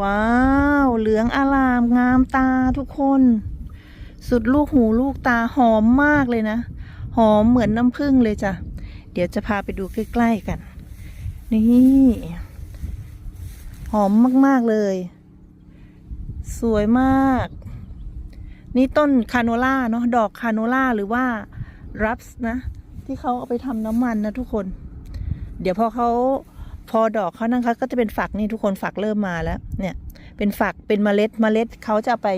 ว้าว เหลืองอลามงามตาทุกคน สุดลูกหูลูกตาหอมมากเลยนะ หอมเหมือนน้ำผึ้งเลยจ้ะ เดี๋ยวจะพาไปดูใกล้ๆกัน นี่ หอมมากๆเลย สวยมาก นี่ต้นคาโนล่าเนาะดอกคาโนล่าหรือว่ารับส์นะ ที่เขาเอาไปทำน้ำมันนะทุกคน เดี๋ยวพอเขา พอดอกเขานั่นเขาก็จะเป็นฝักนี่ทุกคนฝักเริ่มมาแล้ว เนี่ย เป็นฝักเป็นเมล็ดเมล็ดเขาจะไป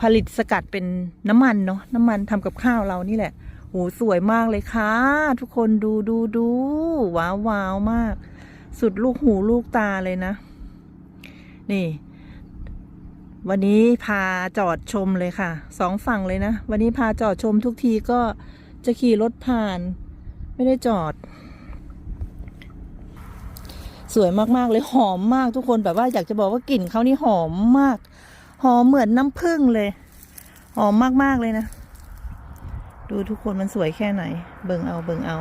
ผลิตสกัดเป็นน้ำมันเนาะน้ำมันทำกับข้าวเรานี่แหละโหสวยมากเลยค่ะ ทุกคนดูดูดูว้าวว้าวมาก สุดลูกหูลูกตาเลยนะ นี่ วันนี้พาจอดชมเลยค่ะสองฝั่งเลยนะ วันนี้พาจอดชมทุกทีก็จะขี่รถผ่าน ไม่ได้จอด สวยมากๆเลยหอมมากทุกคนแบบว่าอยากจะบอกว่ากลิ่นเขานี่หอมมาก หอมเหมือนน้ำผึ้งเลย หอมมากๆเลยนะ ดูทุกคนมันสวยแค่ไหน เบิ่งเอาเบิ่งเอา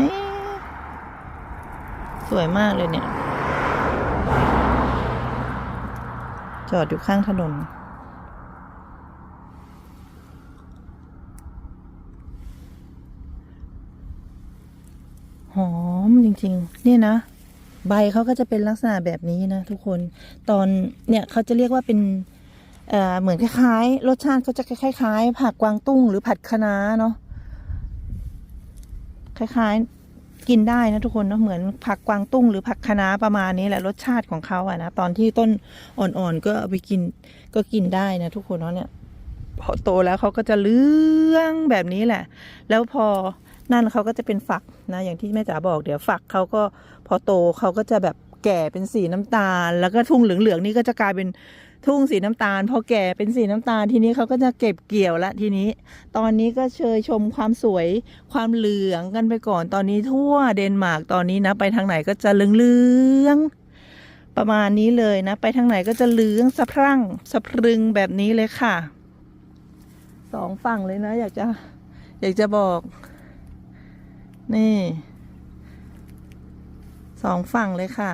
นี่สวยมากเลยเนี่ย จอดอยู่ข้างถนน หอม จริง ๆ เนี่ยนะ ใบเขาก็จะเป็นลักษณะแบบนี้นะทุกคนตอนเนี่ยเขาจะเรียกว่าเป็นเเหมือนคล้ายๆ รสชาติเขาจะคล้ายๆผักกวางตุ้งหรือผัดคะน้าเนาะคล้ายๆกินได้นะทุกคนเนาะเหมือนผักกวางตุ้งหรือผักคะน้าประมาณนี้แหละรสชาติของเขาอะนะตอนที่ต้นอ่อนๆก็เอาไปกินก็กินได้นะทุกคนเนาะเนี่ยพอโตแล้วเขาก็จะเลื้องแบบนี้แหละ แล้วพอ นั่นเขาก็จะเป็นฝักนะอย่างที่แม่จ๋าบอกเดี๋ยวฝักเขาก็พอโตเขาก็จะแบบแก่เป็นสีน้ำตาล แล้วก็ทุ่งเหลืองๆนี่ก็จะกลายเป็นทุ่งสีน้ำตาล พอแก่เป็นสีน้ำตาลทีนี้เขาก็จะเก็บเกี่ยวละทีนี้ ตอนนี้ก็เชยชมความสวยความเหลืองกันไปก่อนตอนนี้ทั่วเดนมาร์กตอนนี้นะไปทางไหนก็จะเหลืองๆประมาณนี้เลยนะ ไปทางไหนก็จะเหลืองสะพรั่งสะพรึงแบบนี้เลยค่ะสองฝั่งเลยนะ อยากจะอยากจะบอก นี่สองฝั่งเลยค่ะ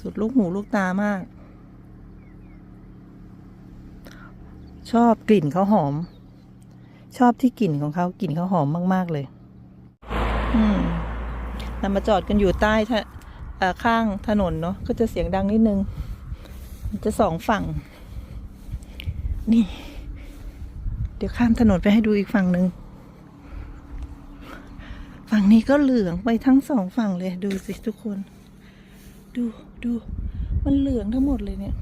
สุดลูกหูลูกตามาก ชอบกลิ่นเขาหอม ชอบที่กลิ่นของเขากลิ่นเขาหอมมาก ๆ เลย อืมนำมาจอดกันอยู่ใต้ทะข้างถนนเนาะก็จะเสียงดังนิดนึง มันจะสองฝั่ง นี่ เดี๋ยวข้ามถนนไปให้ดูอีกฝั่งหนึ่ง ฝั่งนี้ก็เหลืองไปทั้งสองฝั่งเลย ดูสิทุกคน ดูดู มันเหลืองทั้งหมดเลยเนี่ย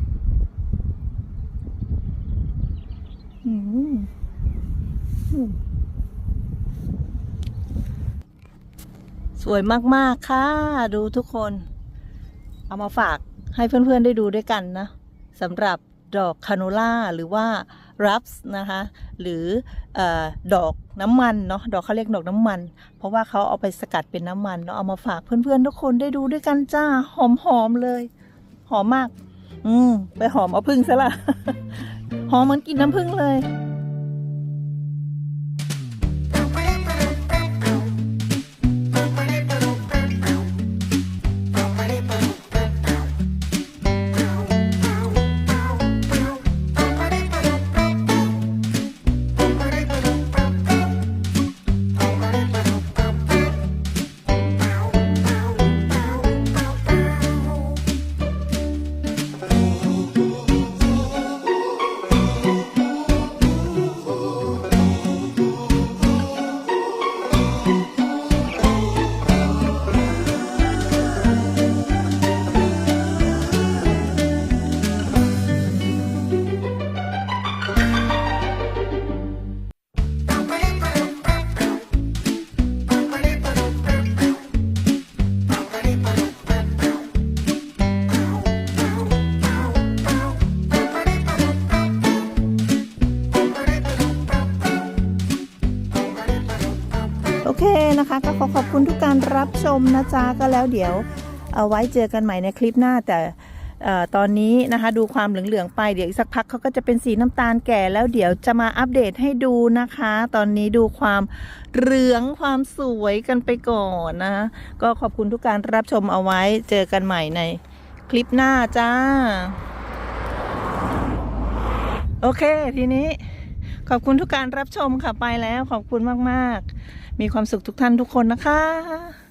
อืมอืมสวยมาก ๆ ค่ะ ดูทุกคน เอามาฝากให้เพื่อน ๆ ได้ดูด้วยกันนะสำหรับ ดอกคาโนล่าหรือว่ารับส์นะคะหรือเออดอกน้ำมันเนาะดอกเขาเรียกดอกน้ำมัน เพราะว่าเขาเอาไปสกัดเป็นน้ำมันเนาะเอามาฝากเพื่อนๆทุกคนได้ดูด้วยกันจ้าหอมๆเลย หอมมาก อืมไปหอมเอาพึ่งซะละหอมเหมือนกินน้ำพึ่งเลย ก็ขอขอบคุณทุกการรับชมนะจ๊ะก็แล้วเดี๋ยวเอาไว้เจอกันใหม่ในคลิปหน้าแต่ออตอนนี้นะคะดูความเหลืองๆไปเดี๋ยวอีกสักพักเขาก็จะเป็นสีน้ำตาลแก่แล้วเดี๋ยวจะมาอัปเดตให้ดูนะคะ ตอนนี้ดูความเหลืองความสวยกันไปก่อนนะก็ขอบคุณทุกการรับชมเอาไว้เจอกันใหม่ในคลิปหน้าจ้า โอเคทีนี้ ขอบคุณทุกการรับชมค่ะไปแล้วขอบคุณมาก ๆ มีความสุขทุกท่านทุกคนนะคะ